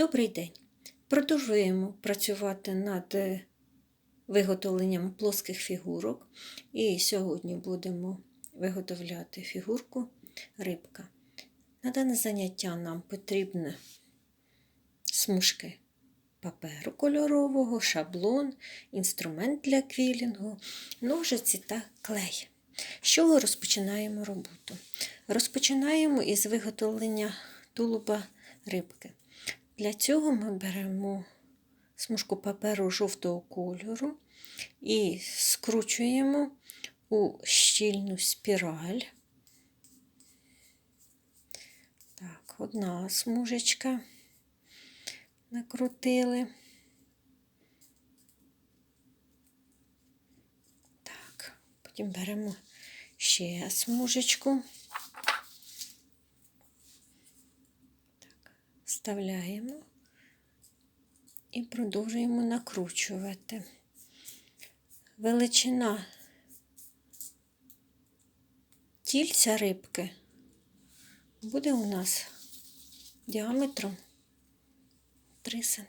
Добрий день! Продовжуємо працювати над е, виготовленням плоских фігурок. І сьогодні будемо виготовляти фігурку рибка. На дане заняття нам потрібні смужки паперу кольорового, шаблон, інструмент для квілінгу, ножиці та клей. З чого розпочинаємо роботу? Розпочинаємо із виготовлення тулуба рибки. Для цього ми беремо смужку паперу жовтого кольору і скручуємо у щільну спіраль. Так, одна смужечка накрутили. Так, потім беремо ще смужечку. Так, вставляємо і продовжуємо накручувати. Величина тільця рибки буде у нас діаметром 3 см.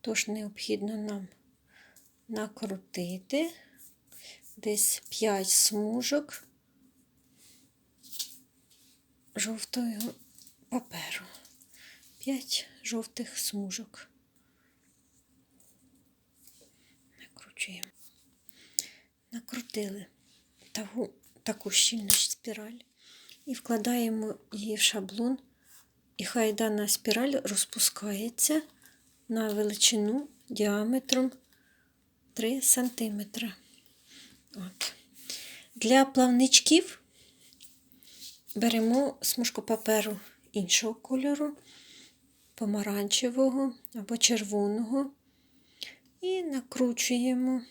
Тож необхідно нам накрутити десь 5 смужок жовтого паперу. 5 жовтих смужок. Накручуємо. Накрутили таку, таку щільну спіраль і вкладаємо її в шаблон, і хай дана спіраль розпускається на величину діаметром 3 см. От. Для плавничків беремо смужку паперу іншого кольору, помаранчевого або червоного, і накручуємо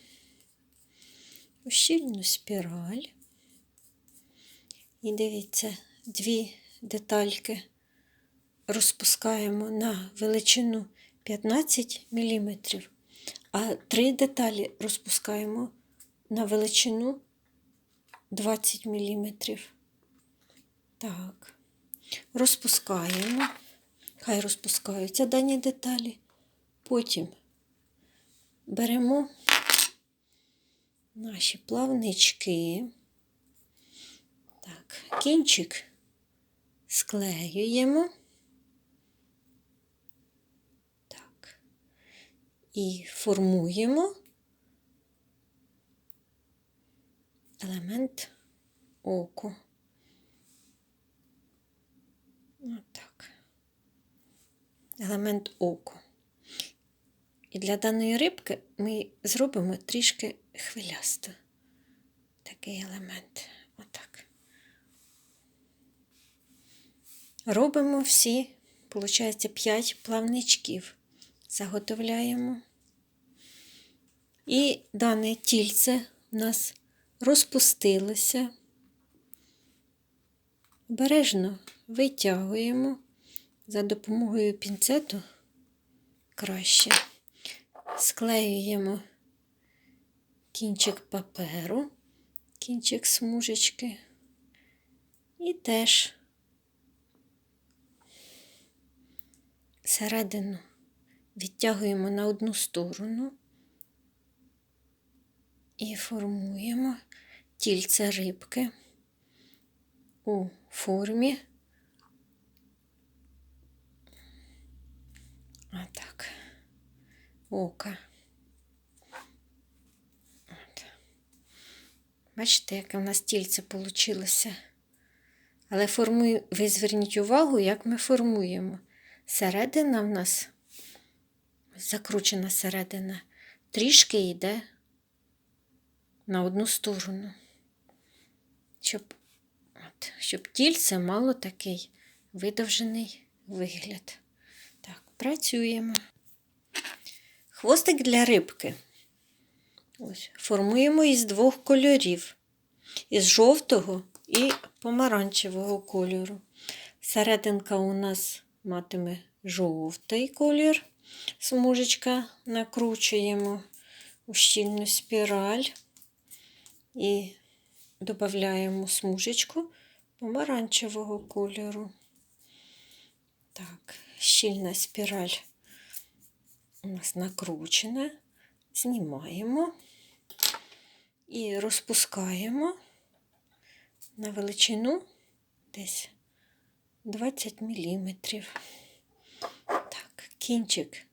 у щільну спіраль. І дивіться, дві детальки розпускаємо на величину 15 мм, а три деталі розпускаємо на величину 20 мм. Так, розпускаємо, хай розпускаються дані деталі. Потім беремо наші плавнички. Так, кінчик склеюємо. Так. І формуємо елемент оку. Отак. Елемент оку. І для даної рибки ми зробимо трішки хвилясто. Такий елемент. Отак. Робимо всі, виходить, 5 плавничків. Заготовляємо. І дане тільце у нас розпустилося. Обережно витягуємо за допомогою пінцету краще. Склеюємо кінчик паперу, кінчик смужечки і теж середину відтягуємо на одну сторону і формуємо тільце рибки у формі. Отак. Ока. От. Бачите, яке в нас тільце вийшло. Але формую, ви зверніть увагу, як ми формуємо. Середина в нас закручена середина, трішки йде на одну сторону, щоб, от, щоб тільце мало такий видовжений вигляд. Працюємо. Хвостик для рибки. Ось, Формуємо із двох кольорів: із жовтого і помаранчевого кольору. Серединка у нас матиме жовтий колір. Смужечка накручуємо у щільну спіраль і додаємо смужечку помаранчевого кольору. Так, щільна спіраль у нас накручена. Знімаємо і розпускаємо на величину десь 20 мм. Так, кінчик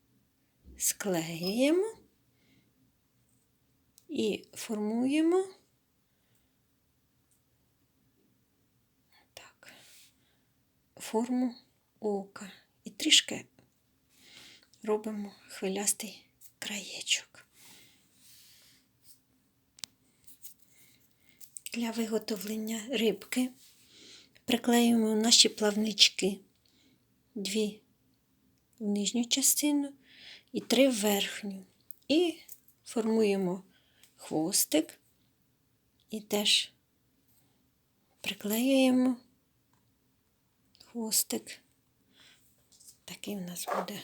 склеюємо і формуємо форму ока. Трішки робимо хвилястий краєчок. Для виготовлення рибки приклеюємо наші плавнички дві в нижню частину і три в верхню. І формуємо хвостик і теж приклеюємо хвостик. Такий у нас буде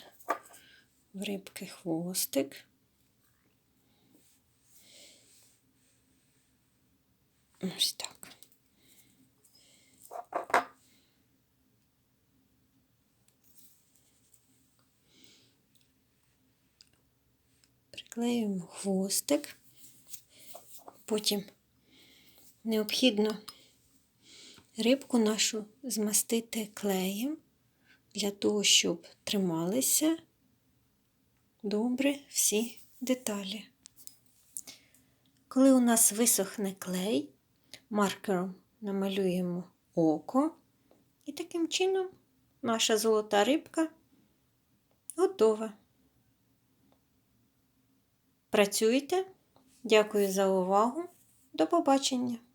в рибки хвостик. Ось так. Приклеюємо хвостик. Потім необхідно рибку нашу змастити клеєм для того, щоб трималися добре всі деталі. Коли у нас висохне клей, маркером намалюємо око, і таким чином наша золота рибка готова. Працюйте. Дякую за увагу. До побачення!